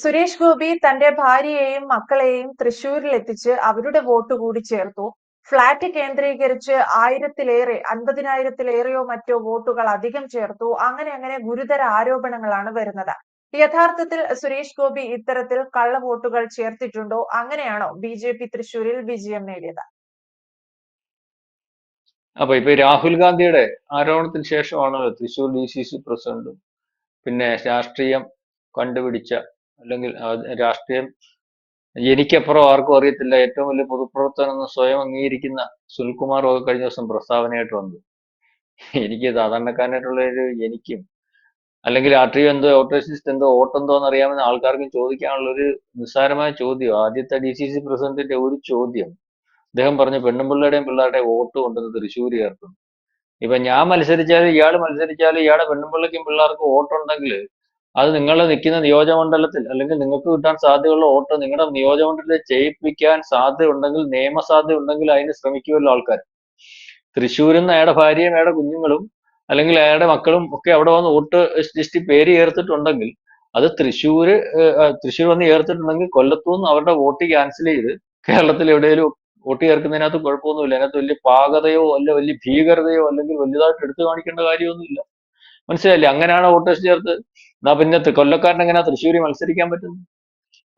സുരേഷ് ഗോപി തന്റെ ഭാര്യയെയും മക്കളെയും തൃശൂരിൽ എത്തിച്ച് അവരുടെ വോട്ട് കൂടി ചേർത്തു. ഫ്ളാറ്റ് കേന്ദ്രീകരിച്ച് ആയിരത്തിലേറെ അൻപതിനായിരത്തിലേറെയോ മറ്റോ വോട്ടുകൾ അധികം ചേർത്തു. അങ്ങനെ അങ്ങനെ ഗുരുതര ആരോപണങ്ങളാണ് വരുന്നത്. യഥാർത്ഥത്തിൽ സുരേഷ് ഗോപി ഇത്തരത്തിൽ കള്ള വോട്ടുകൾ ചേർത്തിട്ടുണ്ടോ? അങ്ങനെയാണോ ബി ജെ പി തൃശൂരിൽ വിജയം നേടിയത്? അപ്പൊ ഇപ്പൊ രാഹുൽ ഗാന്ധിയുടെ ആരോപണത്തിന് ശേഷമാണ് തൃശൂർ ഡി സി സി പ്രസിഡന്റും പിന്നെ രാഷ്ട്രീയം കണ്ടുപിടിച്ച അല്ലെങ്കിൽ രാഷ്ട്രീയം എനിക്കപ്പുറം ആർക്കും അറിയത്തില്ല. ഏറ്റവും വലിയ പൊതുപ്രവർത്തനം എന്ന് സ്വയം അംഗീകരിക്കുന്ന സുനിൽകുമാർ ഒക്കെ കഴിഞ്ഞ ദിവസം പ്രസ്താവനയായിട്ട് വന്നു. എനിക്ക് സാധാരണക്കാരനായിട്ടുള്ള ഒരു എനിക്കും അല്ലെങ്കിൽ രാഷ്ട്രീയം എന്തോ ഓട്ടോസിസ്റ്റ് എന്തോ വോട്ടെന്തോ എന്ന് അറിയാവുന്ന ആൾക്കാർക്കും ചോദിക്കാനുള്ള ഒരു നിസ്സാരമായ ചോദ്യം ആദ്യത്തെ ഡി സി സി പ്രസിഡന്റിന്റെ ഒരു ചോദ്യം. അദ്ദേഹം പറഞ്ഞു പെണ്ണുമ്പിള്ളയുടെയും പിള്ളേരുടെയും വോട്ട് കൊണ്ടുവന്ന് തൃശ്ശൂർ ചേർക്കുന്നു. ഇപ്പൊ ഞാൻ മത്സരിച്ചാലും ഇയാൾ മത്സരിച്ചാലും ഇയാളുടെ പെണ്ണുമ്പിള്ളയ്ക്കും പിള്ളേർക്കും വോട്ടുണ്ടെങ്കിൽ അത് നിങ്ങൾ നിൽക്കുന്ന നിയോജകമണ്ഡലത്തിൽ അല്ലെങ്കിൽ നിങ്ങൾക്ക് കിട്ടാൻ സാധ്യതയുള്ള വോട്ട് നിങ്ങളുടെ നിയോജകമണ്ഡലത്തിൽ ചെയ്യിപ്പിക്കാൻ സാധ്യതയുണ്ടെങ്കിൽ നിയമസാധ്യത ഉണ്ടെങ്കിൽ അതിന് ശ്രമിക്കുമല്ലോ ആൾക്കാർ തൃശ്ശൂരിൽ നിന്ന് അയാളുടെ ഭാര്യയും അയാളുടെ കുഞ്ഞുങ്ങളും അല്ലെങ്കിൽ അയാളുടെ മക്കളും ഒക്കെ അവിടെ വന്ന് വോട്ട് ലിസ്റ്റിൽ പേര് ചേർത്തിട്ടുണ്ടെങ്കിൽ അത് തൃശ്ശൂര് തൃശ്ശൂർ വന്ന് ചേർത്തിട്ടുണ്ടെങ്കിൽ കൊല്ലത്തുനിന്ന് അവരുടെ വോട്ട് ക്യാൻസൽ ചെയ്ത് കേരളത്തിൽ എവിടെയെങ്കിലും വോട്ട് ചേർക്കുന്നതിനകത്ത് കുഴപ്പമൊന്നുമില്ല. അതിനകത്ത് വലിയ പാകതയോ അല്ല വലിയ ഭീകരതയോ അല്ലെങ്കിൽ വലുതായിട്ട് എടുത്തു കാണിക്കേണ്ട കാര്യമൊന്നുമില്ല. മനസ്സിലായില്ലേ? അങ്ങനെയാണ് വോട്ടേഴ്സ് ചേർത്ത് എന്നാ പിന്നെ കൊല്ലക്കാരൻ എങ്ങനെയാ തൃശ്ശൂരിൽ മത്സരിക്കാൻ പറ്റുന്നത്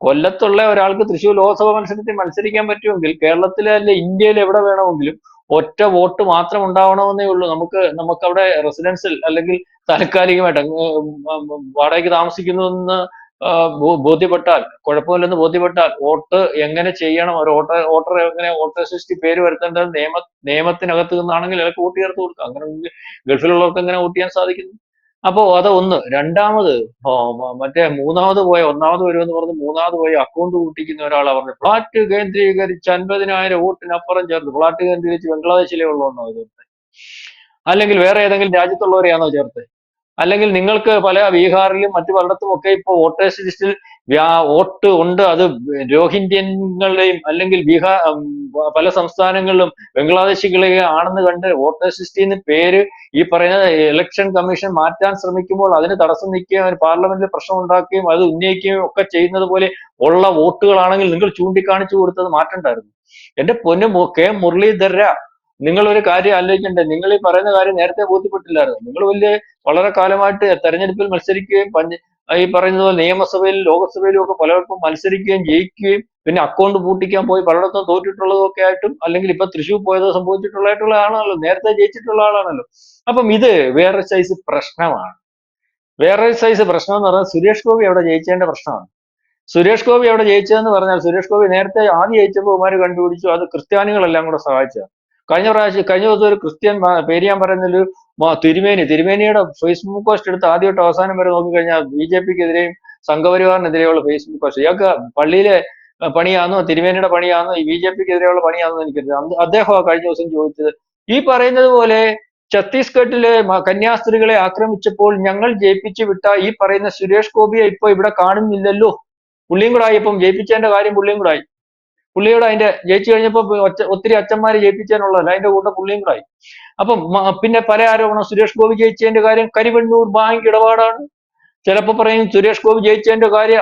കൊല്ലത്തുള്ള ഒരാൾക്ക് തൃശ്ശൂർ ലോക്സഭ മത്സരത്തിൽ മത്സരിക്കാൻ പറ്റുമെങ്കിൽ കേരളത്തിലെ അല്ല ഇന്ത്യയിൽ എവിടെ വേണമെങ്കിലും ഒറ്റ വോട്ട് മാത്രം ഉണ്ടാവണമെന്നേ ഉള്ളൂ. നമുക്ക് നമുക്ക് അവിടെ റെസിഡൻസിൽ അല്ലെങ്കിൽ താൽക്കാലികമായിട്ട് വാടകയ്ക്ക് താമസിക്കുന്നു എന്ന് ബോധ്യപ്പെട്ടാൽ കുഴപ്പമില്ലെന്ന് ബോധ്യപ്പെട്ടാൽ വോട്ട് എങ്ങനെ ചെയ്യണം? ഒരു വോട്ടർ വോട്ടർ എങ്ങനെ വോട്ടർ സൃഷ്ടി പേര് വരുത്തേണ്ടത് നിയമ നിയമത്തിനകത്ത് നിന്നാണെങ്കിൽ അയാൾക്ക് വോട്ട് ചേർത്ത് കൊടുക്കാം. അങ്ങനെ ഗൾഫിലുള്ളവർക്ക് എങ്ങനെ വോട്ട് ചെയ്യാൻ സാധിക്കുന്നു? അപ്പോ അത് ഒന്ന് രണ്ടാമത് മറ്റേ മൂന്നാമത് പോയ ഒന്നാമത് വരുമെന്ന് പറഞ്ഞ് മൂന്നാമത് പോയി അക്കൗണ്ട് കൂട്ടിക്കുന്ന ഒരാളാ പറഞ്ഞു ഫ്ലാറ്റ് കേന്ദ്രീകരിച്ച് അൻപതിനായിരം വോട്ടിനപ്പുറം ചേർത്ത് ഫ്ലാറ്റ് കേന്ദ്രീകരിച്ച് ബംഗ്ലാദേശിലെ ഉള്ളതെന്നോ ചേർത്ത് അല്ലെങ്കിൽ വേറെ ഏതെങ്കിലും രാജ്യത്തുള്ളവരെയാണോ ചേർത്ത് അല്ലെങ്കിൽ നിങ്ങൾക്ക് പല ബീഹാറിലും മറ്റു പലയിടത്തും ഒക്കെ ഇപ്പോൾ വോട്ടേഴ്സ് ലിസ്റ്റിൽ വോട്ട് ഉണ്ട്. അത് രോഹിന്ത്യങ്ങളുടെയും അല്ലെങ്കിൽ ബീഹാർ പല സംസ്ഥാനങ്ങളിലും ബംഗ്ലാദേശികളെ ആണെന്ന് കണ്ട് വോട്ടേഴ്സ് ലിസ്റ്റിൽ നിന്ന് പേര് ഈ പറയുന്ന ഇലക്ഷൻ കമ്മീഷൻ മാറ്റാൻ ശ്രമിക്കുമ്പോൾ അതിന് തടസ്സം നിൽക്കുകയും പാർലമെന്റിൽ പ്രശ്നം ഉണ്ടാക്കുകയും അത് ഉന്നയിക്കുകയും ഒക്കെ ചെയ്യുന്നത് പോലെ ഉള്ള വോട്ടുകളാണെങ്കിൽ നിങ്ങൾ ചൂണ്ടിക്കാണിച്ചു കൊടുത്തത് മാറ്റണ്ടായിരുന്നു. എന്റെ പൊന്നു കെ മുരളീധര നിങ്ങൾ ഒരു കാര്യം ആലോചിക്കണ്ടേ? നിങ്ങൾ ഈ പറയുന്ന കാര്യം നേരത്തെ ബോധ്യപ്പെട്ടില്ലായിരുന്നു. നിങ്ങൾ വലിയ വളരെ കാലമായിട്ട് തെരഞ്ഞെടുപ്പിൽ മത്സരിക്കുകയും പഞ്ച ഈ പറയുന്നത് നിയമസഭയിൽ ലോകസഭയിലും ഒക്കെ പലർക്കും മത്സരിക്കുകയും ജയിക്കുകയും പിന്നെ അക്കൗണ്ട് പൂട്ടിക്കാൻ പോയി പലയിടത്തും തോറ്റിട്ടുള്ളതൊക്കെ ആയിട്ടും അല്ലെങ്കിൽ ഇപ്പൊ തൃശ്ശൂർ പോയത് സംഭവിച്ചിട്ടുള്ളതായിട്ടുള്ള ആളാണല്ലോ. നേരത്തെ ജയിച്ചിട്ടുള്ള ആളാണല്ലോ. അപ്പം ഇത് വേറെ സൈസ് പ്രശ്നമാണ്. വേറെ സൈസ് പ്രശ്നം എന്ന് പറഞ്ഞാൽ സുരേഷ് ഗോപി അവിടെ ജയിച്ചേണ്ട പ്രശ്നമാണ്. സുരേഷ് ഗോപി അവിടെ ജയിച്ചതെന്ന് പറഞ്ഞാൽ സുരേഷ് ഗോപി നേരത്തെ ആദ്യം ജയിച്ചപ്പോൾ ഉമാര് കണ്ടുപിടിച്ചു. അത് ക്രിസ്ത്യാനികളെല്ലാം കൂടെ സഹായിച്ചതാണ്. കഴിഞ്ഞ പ്രാവശ്യം കഴിഞ്ഞ ദിവസം ഒരു ക്രിസ്ത്യൻ പേര് ഞാൻ പറയുന്നൊരു തിരുമേനി തിരുമേനിയുടെ ഫേസ്ബുക്ക് പോസ്റ്റ് എടുത്ത് ആദ്യമായിട്ട് അവസാനം വരെ നോക്കിക്കഴിഞ്ഞാൽ ബി ജെ പിക്കെതിരെയും സംഘപരിവാറിനെതിരെയുള്ള ഫേസ്ബുക്ക് പോസ്റ്റ് ഇയാൾക്ക് പള്ളിയിലെ പണിയാണോ തിരുമേനിയുടെ പണിയാണോ ഈ ബി ജെ പിക്കെതിരെയുള്ള പണിയാണോ എനിക്കറിയാം അദ്ദേഹം കഴിഞ്ഞ ദിവസം ചോദിച്ചത് ഈ പറയുന്നത് പോലെ ഛത്തീസ്ഗഡിലെ കന്യാസ്ത്രീകളെ ആക്രമിച്ചപ്പോൾ ഞങ്ങൾ ജയിപ്പിച്ചു വിട്ട ഈ പറയുന്ന സുരേഷ് ഗോപിയെ ഇപ്പൊ ഇവിടെ കാണുന്നില്ലല്ലോ. പുള്ളിയും കൂടെ ആയി ഇപ്പം ജയിപ്പിച്ചതിന്റെ കാര്യം പുള്ളിയും കൂടെ ആയി. പുള്ളിയോട് അതിന്റെ ജയിച്ചു കഴിഞ്ഞപ്പോ ഒച്ച- ഒത്തിരി അച്ഛന്മാര് ജയിപ്പിച്ചാനുള്ളതല്ല അതിന്റെ കൂടെ പുള്ളിയും കൂടെ ആയി. അപ്പം പിന്നെ പല ആരോപണം സുരേഷ് ഗോപി ജയിച്ചതിന്റെ കാര്യം കരിവണ്ണൂർ ബാങ്ക് ഇടപാടാണ്. ചിലപ്പോ പറയും സുരേഷ് ഗോപി ജയിച്ചതിന്റെ കാര്യം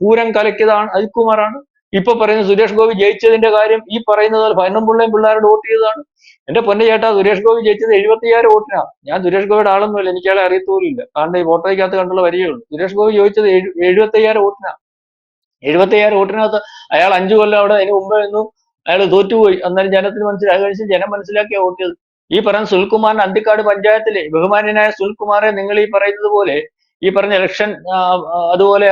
പൂരം കലക്കിയതാണ് അജിത്കുമാറാണ്. ഇപ്പൊ പറയുന്നത് സുരേഷ് ഗോപി ജയിച്ചതിന്റെ കാര്യം ഈ പറയുന്നത് പോലെ പതിനൊമ്പുള്ളയും പിള്ളേരോട് വോട്ട് ചെയ്തതാണ്. എന്റെ പൊന്നെ ചേട്ടാ സുരേഷ് ഗോപി ജയിച്ചത് എഴുപത്തിയായിരം വോട്ടിനാണ് ഞാൻ സുരേഷ് ഗോപിയുടെ ആളൊന്നുമില്ല എനിക്ക് അയാളെ അറിയത്തോലുമില്ല കാരണം ഈ വോട്ടോയ്ക്കകത്ത് കണ്ടുള്ള വരികയുള്ളൂ സുരേഷ് ഗോപി ജയിച്ചത് എഴുപത്തയ്യായിരം വോട്ടിനാ. എഴുപത്തിയ്യാറ് വോട്ടിനകത്ത് അയാൾ അഞ്ചു കൊല്ലം അവിടെ അതിന് മുമ്പ് നിന്നു. അയാൾ തോറ്റുപോയി. അന്നേരം ജനത്തിന് മനസ്സിലായി. കഴിച്ച് ജനം മനസ്സിലാക്കിയ വോട്ട് ഈ പറഞ്ഞ സുൽകുമാറിന് അന്തിക്കാട് പഞ്ചായത്തിലെ ബഹുമാന്യനായ സുൽകുമാറെ നിങ്ങൾ ഈ പറയുന്നത് പോലെ ഈ പറഞ്ഞ ഇലക്ഷൻ അതുപോലെ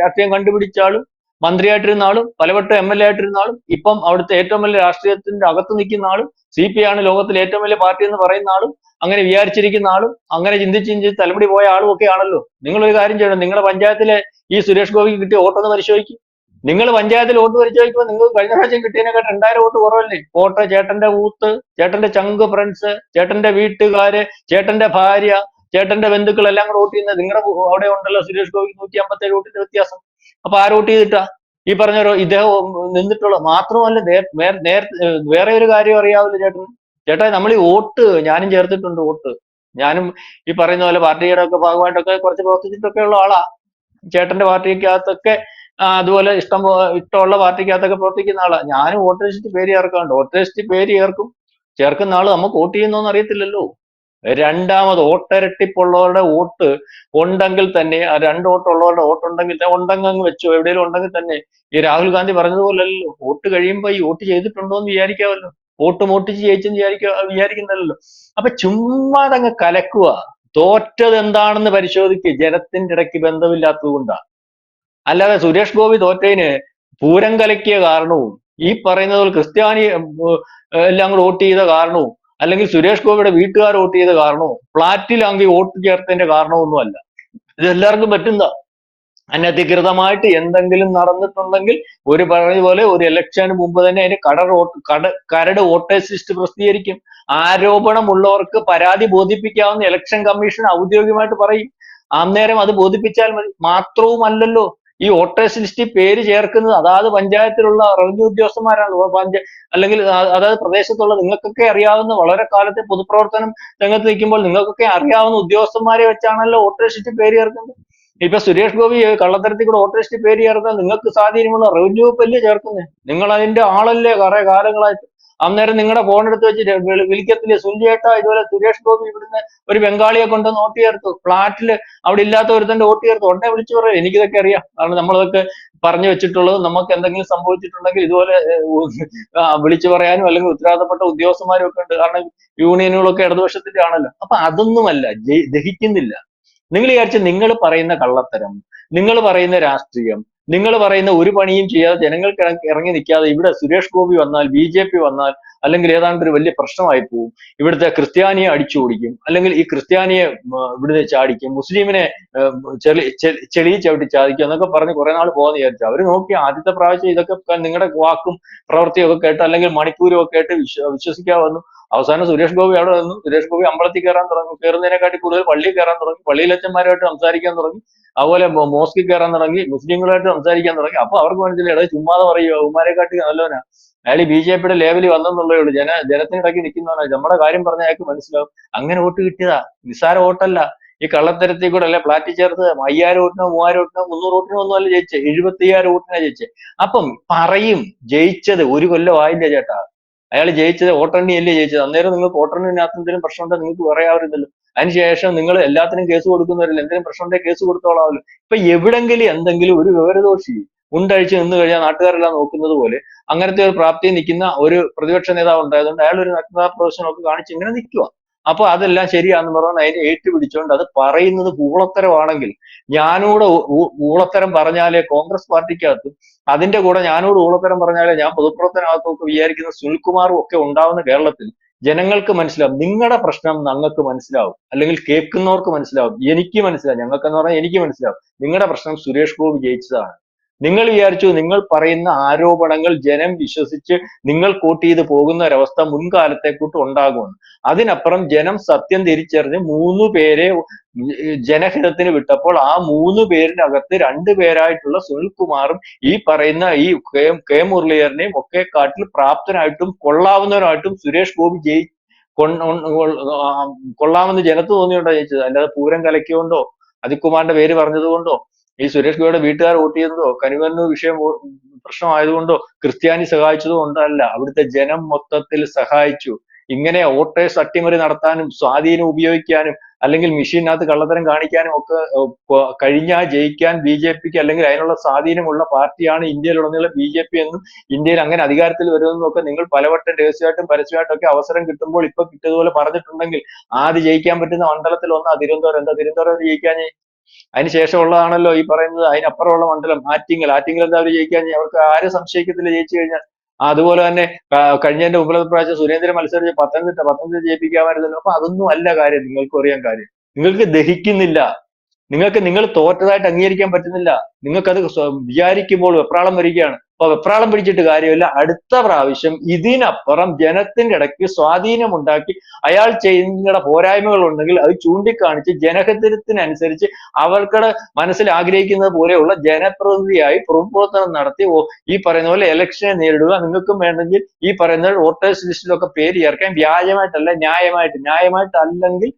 രാഷ്ട്രീയം കണ്ടുപിടിച്ച ആളും മന്ത്രിയായിട്ടിരുന്ന ആളും പലവട്ടം എം എൽ എ ആയിട്ടിരുന്ന ആളും ഇപ്പം അവിടുത്തെ ഏറ്റവും വലിയ രാഷ്ട്രീയത്തിന്റെ അകത്ത് നിൽക്കുന്ന ആളും സി പി ആണ് ലോകത്തിലെ ഏറ്റവും വലിയ പാർട്ടി എന്ന് പറയുന്ന ആളും അങ്ങനെ വിചാരിച്ചിരിക്കുന്ന ആളും അങ്ങനെ ചിന്തിച്ച് ചിന്തിച്ച് തലമുടി പോയ ആളും ഒക്കെ ആണല്ലോ. നിങ്ങൾ ഒരു കാര്യം ചെയ്യണം. നിങ്ങളുടെ പഞ്ചായത്തിലെ ഈ സുരേഷ് ഗോപിക്ക് കിട്ടിയ വോട്ടൊന്ന് പരിശോധിക്കും. നിങ്ങൾ പഞ്ചായത്തിൽ വോട്ട് പരിശോധിക്കുമ്പോൾ നിങ്ങൾ കഴിഞ്ഞ പ്രാവശ്യം കിട്ടിയതിനെക്കാട്ട് രണ്ടായിരം വോട്ട് കുറവല്ലേ? വോട്ട് ചേട്ടന്റെ ഊത്ത് ചേട്ടന്റെ ചങ്ക് ഫ്രണ്ട്സ് ചേട്ടന്റെ വീട്ടുകാര് ചേട്ടന്റെ ഭാര്യ ചേട്ടന്റെ ബന്ധുക്കൾ എല്ലാം കൂടെ വോട്ട് ചെയ്യുന്നത് നിങ്ങളുടെ അവിടെ ഉണ്ടല്ലോ സുരേഷ് ഗോപി നൂറ്റി അമ്പത്തേഴ് വോട്ടിന്റെ വ്യത്യാസം. അപ്പൊ ആര് വോട്ട് ചെയ്തിട്ടാ? ഈ പറഞ്ഞ ഇദ്ദേഹം നിന്നിട്ടുള്ള മാത്രമല്ല വേറെ ഒരു കാര്യം അറിയാവില്ല ചേട്ടൻ ചേട്ടാ നമ്മൾ ഈ വോട്ട് ഞാനും ചേർത്തിട്ടുണ്ട് വോട്ട്. ഞാനും ഈ പറയുന്ന പോലെ പാർട്ടിയുടെ ഒക്കെ ഭാഗമായിട്ടൊക്കെ കുറച്ച് പ്രവർത്തിച്ചിട്ടൊക്കെ ഉള്ള ആളാ. ചേട്ടന്റെ പാർട്ടിക്കകത്തൊക്കെ അതുപോലെ ഇഷ്ടം ഇഷ്ടമുള്ള പാർട്ടിക്കകത്തൊക്കെ പ്രവർത്തിക്കുന്ന ആളാണ് ഞാനും വോട്ടർ ലിസ്റ്റ് പേര് ചേർക്കാറുണ്ട്. വോട്ടർ ലിസ്റ്റ് പേര് ചേർക്കും. ചേർക്കുന്ന ആൾ നമുക്ക് വോട്ട് ചെയ്യുന്നോന്ന് അറിയത്തില്ലല്ലോ. രണ്ടാമത് വോട്ടരട്ടിപ്പുള്ളവരുടെ വോട്ട് ഉണ്ടെങ്കിൽ തന്നെ ആ രണ്ട് വോട്ടുള്ളവരുടെ വോട്ട് ഉണ്ടെങ്കിൽ ഉണ്ടെങ്കിൽ അങ്ങ് വെച്ചോ. എവിടെയെങ്കിലും ഉണ്ടെങ്കിൽ തന്നെ. ഈ രാഹുൽ ഗാന്ധി പറഞ്ഞതുപോലല്ലോ വോട്ട് കഴിയുമ്പോൾ ഈ വോട്ട് ചെയ്തിട്ടുണ്ടോ എന്ന് വിചാരിക്കാമല്ലോ വോട്ട് മോട്ടിച്ച് ജയിച്ചെന്ന് വിചാരിക്കാ വിചാരിക്കുന്നല്ലോ അപ്പൊ ചുമ്മാതങ്ങ് കലക്കുക തോറ്റത് എന്താണെന്ന് പരിശോധിക്കുക ജനത്തിന്റെ ഇടയ്ക്ക് ബന്ധമില്ലാത്തത് കൊണ്ടാണ്. അല്ലാതെ സുരേഷ് ഗോപി തോറ്റതിന് പൂരം കലക്കിയ കാരണവും ഈ പറയുന്നത് പോലെ ക്രിസ്ത്യാനി എല്ലാം കൂടെ വോട്ട് ചെയ്ത കാരണവും അല്ലെങ്കിൽ സുരേഷ് ഗോപിയുടെ വീട്ടുകാർ വോട്ട് ചെയ്ത കാരണവും ഫ്ളാറ്റിൽ അങ്ങ് വോട്ട് ചേർത്തതിന്റെ കാരണമൊന്നുമല്ല ഇത് എല്ലാവർക്കും പറ്റുന്ന അനധികൃതമായിട്ട് എന്തെങ്കിലും നടന്നിട്ടുണ്ടെങ്കിൽ ഒരു പറഞ്ഞ പോലെ ഒരു ഇലക്ഷന് മുമ്പ് തന്നെ അതിന്റെ കടർ വോട്ട് കട കരട് വോട്ടേഴ്സ് ലിസ്റ്റ് പ്രസിദ്ധീകരിക്കും. ആരോപണമുള്ളവർക്ക് പരാതി ബോധിപ്പിക്കാവുന്ന ഇലക്ഷൻ കമ്മീഷൻ ഔദ്യോഗികമായിട്ട് പറയും. അന്നേരം അത് ബോധിപ്പിച്ചാൽ മതി. മാത്രവുമല്ലല്ലോ ഈ വോട്ടേഴ്സ് ലിസ്റ്റിൽ പേര് ചേർക്കുന്നത്. അതാത് പഞ്ചായത്തിലുള്ള റവന്യൂ ഉദ്യോഗസ്ഥന്മാരാണ്. പഞ്ച അല്ലെങ്കിൽ അതായത് പ്രദേശത്തുള്ള നിങ്ങൾക്കൊക്കെ അറിയാവുന്ന വളരെ കാലത്തെ പൊതുപ്രവർത്തനം രംഗത്ത് നിൽക്കുമ്പോൾ നിങ്ങൾക്കൊക്കെ അറിയാവുന്ന ഉദ്യോഗസ്ഥന്മാരെ വെച്ചാണല്ലോ വോട്ടേഴ്സ് ലിസ്റ്റിൽ പേര് ചേർക്കുന്നത്. ഇപ്പൊ സുരേഷ് ഗോപി കള്ളത്തരത്തിൽ കൂടെ വോട്ടർ ലിസ്റ്റിൽ പേര് ചേർത്താൽ നിങ്ങൾക്ക് സ്വാധീനമുള്ള റവന്യൂ വകുപ്പല്ലേ ചേർക്കുന്നത് നിങ്ങൾ അതിന്റെ ആളല്ലേ കുറെ കാലങ്ങളായിട്ട് അന്നേരം നിങ്ങളുടെ ഫോൺ എടുത്ത് വെച്ച് വിളിക്കത്തില്ലേ? സുഞ്ചേട്ട ഇതുപോലെ സുരേഷ് ഗോപി ഇവിടുന്ന് ഒരു ബംഗാളിയെ കൊണ്ട് നോട്ട് ചേർത്തു. ഫ്ലാറ്റിൽ അവിടെ ഇല്ലാത്ത ഒരുത്തന്റെ ഓട്ട് ചേർത്തു. ഉടനെ വിളിച്ചു പറയും. എനിക്കിതൊക്കെ അറിയാം. കാരണം നമ്മളതൊക്കെ പറഞ്ഞു വെച്ചിട്ടുള്ളത് നമുക്ക് എന്തെങ്കിലും സംഭവിച്ചിട്ടുണ്ടെങ്കിൽ ഇതുപോലെ വിളിച്ചു പറയാനും അല്ലെങ്കിൽ ഉത്തരവാദപ്പെട്ട ഉദ്യോഗസ്ഥന്മാരും ഒക്കെ ഉണ്ട്. കാരണം യൂണിയനുകളൊക്കെ ഇടതുപക്ഷത്തിന്റെ ആണല്ലോ. അപ്പൊ അതൊന്നുമല്ല. ദഹിക്കുന്നില്ല. നിങ്ങൾ വിചാരിച്ച നിങ്ങൾ പറയുന്ന കള്ളത്തരം നിങ്ങൾ പറയുന്ന രാഷ്ട്രീയം നിങ്ങൾ പറയുന്ന ഒരു പണിയും ചെയ്യാതെ ജനങ്ങൾക്ക് ഇറങ്ങി നിൽക്കാതെ ഇവിടെ സുരേഷ് ഗോപി വന്നാൽ ബി ജെ പി വന്നാൽ അല്ലെങ്കിൽ ഏതാണ്ട് ഒരു വലിയ പ്രശ്നമായി പോവും. ഇവിടുത്തെ ക്രിസ്ത്യാനിയെ അടിച്ചു ഓടിക്കും അല്ലെങ്കിൽ ഈ ക്രിസ്ത്യാനിയെ ഇവിടുന്ന് ചാടിക്കും. മുസ്ലിമിനെ ചെളി ചെളി ചവിട്ടി ചാടിക്കും എന്നൊക്കെ പറഞ്ഞ് കുറെ നാൾ പോകാന്ന് വിചാരിച്ചു. അവർ നോക്കി ആദ്യത്തെ പ്രാവശ്യം ഇതൊക്കെ നിങ്ങളുടെ വാക്കും പ്രവൃത്തിയും ഒക്കെ കേട്ട് അല്ലെങ്കിൽ മണിപ്പൂരും ഒക്കെ കേട്ട് വിശ്വ വിശ്വസിക്കാൻ വന്നു. അവസാനം സുരേഷ് ഗോപി അവിടെ വന്നു. സുരേഷ് ഗോപി അമ്പലത്തിൽ കയറാൻ തുടങ്ങി. കയറുന്നതിനെക്കാട്ടി കൂടുതൽ പള്ളിയിൽ കയറാൻ തുടങ്ങി. പള്ളിയിലച്ചന്മാരുമായിട്ട് സംസാരിക്കാൻ തുടങ്ങി. അതുപോലെ മോസ്കിൽ കയറാൻ തുടങ്ങി. മുസ്ലിങ്ങളായിട്ട് സംസാരിക്കാൻ തുടങ്ങി. അപ്പൊ അവർക്ക് മനസ്സിലായി ചുമ്മാതെ പറയുക ഉമ്മാരെക്കാട്ടി നല്ലവനാ. അയാൾ ബി ജെ പിയുടെ ലേവലിൽ വന്നെന്നുള്ളേ ഉള്ളൂ. ജന ജനത്തിനിടയ്ക്ക് നിൽക്കുന്നതാണ്. നമ്മുടെ കാര്യം പറഞ്ഞ അയാൾക്ക് മനസ്സിലാവും. അങ്ങനെ വോട്ട് കിട്ടിയതാ. നിസ്സാര വോട്ടല്ല. ഈ കള്ളത്തരത്തിൽ കൂടെ അല്ലെ പ്ലാറ്റി ചേർത്ത് അയ്യായിരം വോട്ടിനോ മൂവായിരം വോട്ടിനോ മുന്നൂറ് വോട്ടിനോ ഒന്നും അല്ല ജയിച്ചേ എഴുപത്തി അയ്യായിരം വോട്ടിനാ ജയിച്ചേ അപ്പം പറയും ജയിച്ചത് ഒരു കൊല്ലം ആയില്ല ചേട്ടാ. അയാൾ ജയിച്ചത് വോട്ടെണ്ണി അല്ലേ ജയിച്ചത്. അന്നേരം നിങ്ങൾക്ക് വോട്ടെണ്ണിനകത്ത് എന്തെങ്കിലും പ്രശ്നമുണ്ടോ? നിങ്ങൾക്ക് പറയാവരുതല്ലോ അതിനുശേഷം നിങ്ങൾ എല്ലാത്തിനും കേസ് കൊടുക്കുന്നവരല്ലോ? എന്തെങ്കിലും പ്രശ്നമുണ്ടെങ്കിൽ കേസ് കൊടുത്തോളാമല്ലോ. ഇപ്പൊ എവിടെങ്കിലും എന്തെങ്കിലും ഒരു വിവരദോഷി ഉണ്ടഴിച്ച് നിന്ന് കഴിഞ്ഞാൽ നാട്ടുകാരെല്ലാം നോക്കുന്നത് പോലെ അങ്ങനത്തെ ഒരു പ്രാപ്തി നിൽക്കുന്ന ഒരു പ്രതിപക്ഷ നേതാവ് ഉണ്ടായതുകൊണ്ട് അയാൾ ഒരു നഗ്നതാ പ്രദർശനമൊക്കെ കാണിച്ച് ഇങ്ങനെ നിൽക്കുക അപ്പൊ അതെല്ലാം ശരിയാന്ന് പറഞ്ഞാൽ അതിനെ ഏറ്റുപിടിച്ചുകൊണ്ട് അത് പറയുന്നത് ഊളത്തരമാണെങ്കിൽ ഞാനൂടെ ഊളത്തരം പറഞ്ഞാലേ കോൺഗ്രസ് പാർട്ടിക്കകത്ത് അതിന്റെ കൂടെ ഞാനോട് ഊളത്തരം പറഞ്ഞാലേ ഞാൻ പൊതുപ്രവർത്തനകത്തൊക്കെ വിചാരിക്കുന്ന സുനിൽകുമാറും ഒക്കെ ഉണ്ടാവുന്ന കേരളത്തിൽ ജനങ്ങൾക്ക് മനസ്സിലാവും. നിങ്ങളുടെ പ്രശ്നം ഞങ്ങൾക്ക് മനസ്സിലാവും. അല്ലെങ്കിൽ കേൾക്കുന്നവർക്ക് മനസ്സിലാവും. എനിക്ക് മനസ്സിലാവും. ഞങ്ങൾക്കെന്ന് പറഞ്ഞാൽ എനിക്ക് മനസ്സിലാവും. നിങ്ങളുടെ പ്രശ്നം സുരേഷ് ഗോപി ജയിച്ചതാണ്. നിങ്ങൾ വിചാരിച്ചു നിങ്ങൾ പറയുന്ന ആരോപണങ്ങൾ ജനം വിശ്വസിച്ച് നിങ്ങൾ കോട്ട് ചെയ്ത് പോകുന്ന ഒരവസ്ഥ മുൻകാലത്തെ കൂട്ട് ഉണ്ടാകുമെന്ന് അതിനപ്പുറം ജനം സത്യം തിരിച്ചറിഞ്ഞ് മൂന്ന് പേരെ ജനഹിതത്തിന് വിട്ടപ്പോൾ ആ മൂന്ന് പേരിന്റെ അകത്ത് രണ്ട് പേരായിട്ടുള്ള സുനിൽകുമാറും ഈ പറയുന്ന ഈ കെ കെ മുരളീധരനെയും ഒക്കെ കാട്ടിൽ പ്രാപ്തനായിട്ടും കൊള്ളാവുന്നവനായിട്ടും സുരേഷ് ഗോപി ജയി കൊള്ളാമെന്ന് ജനത്ത് തോന്നിയോണ്ടോ ജയിച്ചത്. അല്ലാതെ പൂരം കലക്കിയോണ്ടോ? അജിത് കുമാറിന്റെ പേര് പറഞ്ഞത് കൊണ്ടോ ഈ സുരേഷ് ഗോപിയുടെ വീട്ടുകാർ വോട്ട് ചെയ്തതോ? കനിവന്നൂർ വിഷയം പ്രശ്നമായതുകൊണ്ടോ? ക്രിസ്ത്യാനി സഹായിച്ചതോ കൊണ്ടല്ല. അവിടുത്തെ ജനം മൊത്തത്തിൽ സഹായിച്ചു. ഇങ്ങനെ വോട്ടേഴ്സ് അട്ടിമറി നടത്താനും സ്വാധീനം ഉപയോഗിക്കാനും അല്ലെങ്കിൽ മെഷീനകത്ത് കള്ളത്തരം കാണിക്കാനും ഒക്കെ കഴിഞ്ഞാൽ ജയിക്കാൻ ബി ജെ പിക്ക് അല്ലെങ്കിൽ അതിനുള്ള സ്വാധീനമുള്ള പാർട്ടിയാണ് ഇന്ത്യയിലുടനീളം ബി ജെ പി എന്നും ഇന്ത്യയിൽ അങ്ങനെ അധികാരത്തിൽ വരുമെന്നും ഒക്കെ നിങ്ങൾ പലവട്ടം രഹസ്യമായിട്ടും പരസ്യമായിട്ടും ഒക്കെ അവസരം കിട്ടുമ്പോൾ ഇപ്പൊ കിട്ടിയതുപോലെ പറഞ്ഞിട്ടുണ്ടെങ്കിൽ ആദ്യം ജയിക്കാൻ പറ്റുന്ന മണ്ഡലത്തിൽ ഒന്ന് തിരുവനന്തപുരം. എന്താ തിരുവനന്തപുരം ജയിക്കാൻ അതിനുശേഷമുള്ളതാണല്ലോ ഈ പറയുന്നത്. അതിനപ്പുറമുള്ള മണ്ഡലം ആറ്റിങ്ങൽ. ആറ്റിങ്ങൽ എന്താ അവർ ജയിക്കാൻ അവർക്ക് ആരും സംശയിക്കത്തില്ല ജയിച്ചു കഴിഞ്ഞാൽ. അതുപോലെ തന്നെ കഴിഞ്ഞ കഴിഞ്ഞതിന്റെ മുമ്പിലത്തെ പ്രാവശ്യം സുരേന്ദ്രൻ മത്സരിച്ച് പത്തനംതിട്ട പത്തനംതിട്ട ജയിപ്പിക്കാമായിരുന്നല്ലോ അപ്പൊ അതൊന്നും അല്ല കാര്യം. നിങ്ങൾക്ക് അറിയാൻ കാര്യം. നിങ്ങൾക്ക് ദഹിക്കുന്നില്ല. നിങ്ങൾക്ക് നിങ്ങൾ തോറ്റതായിട്ട് അംഗീകരിക്കാൻ പറ്റുന്നില്ല. നിങ്ങൾക്കത് വിചാരിക്കുമ്പോൾ വെപ്രാളം വരികയാണ്. അപ്പൊ വെപ്രാളം പിടിച്ചിട്ട് കാര്യമില്ല. അടുത്ത പ്രാവശ്യം ഇതിനപ്പുറം ജനത്തിന്റെ ഇടയ്ക്ക് സ്വാധീനമുണ്ടാക്കി അയാൾ ചെയ്യുന്ന പോരായ്മകൾ ഉണ്ടെങ്കിൽ അത് ചൂണ്ടിക്കാണിച്ച് ജനഹിതത്തിനനുസരിച്ച് അവർക്കുടെ മനസ്സിൽ ആഗ്രഹിക്കുന്നത് പോലെയുള്ള ജനപ്രതിനിധിയായി പ്രവർത്തനം നടത്തി ഈ പറയുന്ന പോലെ ഇലക്ഷനെ നേരിടുക. നിങ്ങൾക്കും വേണമെങ്കിൽ ഈ പറയുന്ന വോട്ടേഴ്സ് ലിസ്റ്റിലൊക്കെ പേര് ചേർക്കാൻ വ്യാജമായിട്ടല്ല ന്യായമായിട്ട് ന്യായമായിട്ടല്ലെങ്കിൽ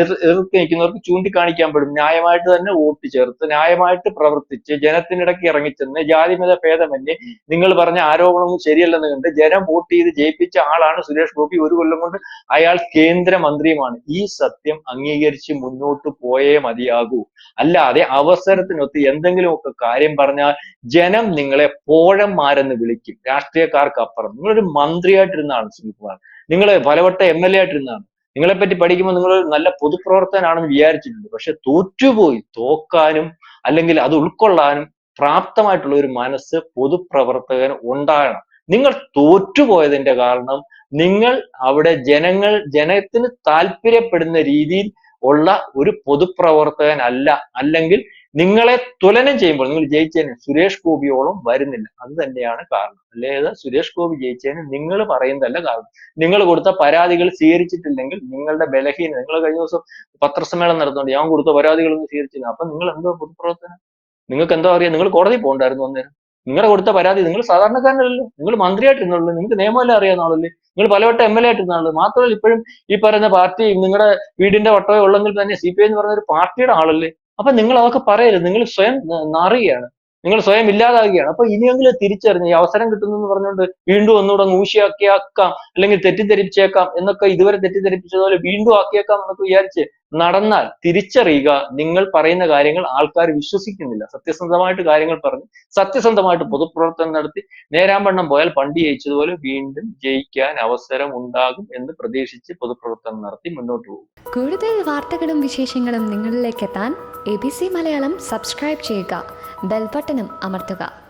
എതിർത്ത് നിൽക്കുന്നവർക്ക് ചൂണ്ടിക്കാണിക്കാൻ പറ്റും. ന്യായമായിട്ട് തന്നെ വോട്ട് ചേർത്ത് ന്യായമായിട്ട് പ്രവർത്തിച്ച് ജനത്തിനിടയ്ക്ക് ഇറങ്ങിച്ചെന്ന് ജാതിമത ഭേദമന്യേ നിങ്ങൾ പറഞ്ഞ ആരോപണമൊന്നും ശരിയല്ലെന്ന് കണ്ട് ജനം വോട്ട് ചെയ്ത് ജയിപ്പിച്ച ആളാണ് സുരേഷ് ഗോപി. ഒരു കൊല്ലം കൊണ്ട് അയാൾ കേന്ദ്രമന്ത്രിയുമാണ്. ഈ സത്യം അംഗീകരിച്ച് മുന്നോട്ട് പോയേ മതിയാകൂ. അല്ലാതെ അവസരത്തിനൊത്ത് എന്തെങ്കിലുമൊക്കെ കാര്യം പറഞ്ഞാൽ ജനം നിങ്ങളെ പോഴന്മാരെന്ന് വിളിക്കും. രാഷ്ട്രീയക്കാർക്ക് അപ്പുറം നിങ്ങളൊരു മന്ത്രിയായിട്ടിരുന്നതാണ് സുനിൽകുമാർ. നിങ്ങൾ പലവട്ടം എം എൽ എ ആയിട്ടിരുന്നതാണ്. നിങ്ങളെ പറ്റി പഠിക്കുമ്പോൾ നിങ്ങൾ നല്ല പൊതുപ്രവർത്തകനാണെന്ന് വിചാരിച്ചിട്ടുണ്ട്. പക്ഷെ തോറ്റുപോയി. തോക്കാനും അല്ലെങ്കിൽ അത് ഉൾക്കൊള്ളാനും പ്രാപ്തമായിട്ടുള്ള ഒരു മനസ്സ് പൊതുപ്രവർത്തകൻ ഉണ്ടാകണം. നിങ്ങൾ തോറ്റുപോയതിന്റെ കാരണം നിങ്ങൾ അവിടെ ജനങ്ങൾ ജനത്തിന് താല്പര്യപ്പെടുന്ന രീതിയിൽ ഉള്ള ഒരു പൊതുപ്രവർത്തകൻ അല്ല. അല്ലെങ്കിൽ നിങ്ങളെ തുലനം ചെയ്യുമ്പോൾ നിങ്ങൾ ജയിച്ചതിന് സുരേഷ് ഗോപിയോളം വരുന്നില്ല. അത് തന്നെയാണ് കാരണം. അല്ലാതെ സുരേഷ് ഗോപി ജയിച്ചതിന് നിങ്ങൾ പറയുന്നതല്ല കാരണം. നിങ്ങൾ കൊടുത്ത പരാതികൾ സ്വീകരിച്ചിട്ടില്ലെങ്കിൽ നിങ്ങളുടെ ബലഹീന നിങ്ങൾ കഴിഞ്ഞ ദിവസം പത്രസമ്മേളനം നടത്തുന്നുണ്ട് ഞാൻ കൊടുത്ത പരാതികളൊന്നും സ്വീകരിച്ചില്ല. അപ്പൊ നിങ്ങൾ എന്തോ പൊതുപ്രവർത്തനം? നിങ്ങൾക്ക് എന്തോ അറിയാം? നിങ്ങൾ കോടതി പോകണ്ടായിരുന്നു അന്നേരം. നിങ്ങളുടെ കൊടുത്ത പരാതി നിങ്ങൾ സാധാരണക്കാരനല്ലല്ലോ. നിങ്ങൾ മന്ത്രിയായിട്ടിരുന്നുള്ളൂ നിങ്ങൾക്ക് നിയമമല്ല അറിയാവുന്ന ആളല്ലേ? നിങ്ങൾ പലവട്ടം എം എൽ എ ആയിട്ടിരുന്ന ആളല്ലേ? മാത്രമല്ല ഇപ്പോഴും ഈ പറയുന്ന പാർട്ടി നിങ്ങളുടെ വീടിന്റെ വട്ടമേ ഉള്ളെങ്കിൽ തന്നെ സി പി ഐ എന്ന് പറയുന്ന ഒരു പാർട്ടിയുടെ ആളല്ലേ? അപ്പൊ നിങ്ങൾ അതൊക്കെ പറയരുത്. നിങ്ങൾ സ്വയം നാറുകയാണ് നിങ്ങൾ സ്വയം ഇല്ലാതാകുകയാണ് അപ്പൊ ഇനിയെങ്കിലും തിരിച്ചറിഞ്ഞ് ഈ അവസരം കിട്ടുന്നു എന്ന് പറഞ്ഞുകൊണ്ട് വീണ്ടും ഒന്നുകൂടെ മൂശിയാക്കിയാക്കാം അല്ലെങ്കിൽ തെറ്റിദ്ധരിപ്പിച്ചേക്കാം. എന്നൊക്കെ ഇതുവരെ തെറ്റിദ്ധരിപ്പിച്ചതുപോലെ വീണ്ടും ആക്കിയേക്കാം എന്നൊക്കെ വിചാരിച്ച് നടന്നാൽ തിരിച്ചറിയുക നിങ്ങൾ പറയുന്ന കാര്യങ്ങൾ ആൾക്കാർ വിശ്വസിക്കുന്നില്ല. സത്യസന്ധമായിട്ട് കാര്യങ്ങൾ പറഞ്ഞ് സത്യസന്ധമായിട്ട് പൊതുപ്രവർത്തനം നടത്തി നേരാമ്പണ്ണം പോയാൽ പണ്ട് ജയിച്ചതുപോലെ വീണ്ടും ജയിക്കാൻ അവസരം ഉണ്ടാകും എന്ന് പ്രതീക്ഷിച്ച് പൊതുപ്രവർത്തനം നടത്തി മുന്നോട്ട് പോകും. കൂടുതൽ വാർത്തകളും വിശേഷങ്ങളും നിങ്ങളിലേക്ക് എത്താൻ A B C Malayalam subscribe ചെയ്യുക. ബെൽബട്ടനും അമർത്തുക.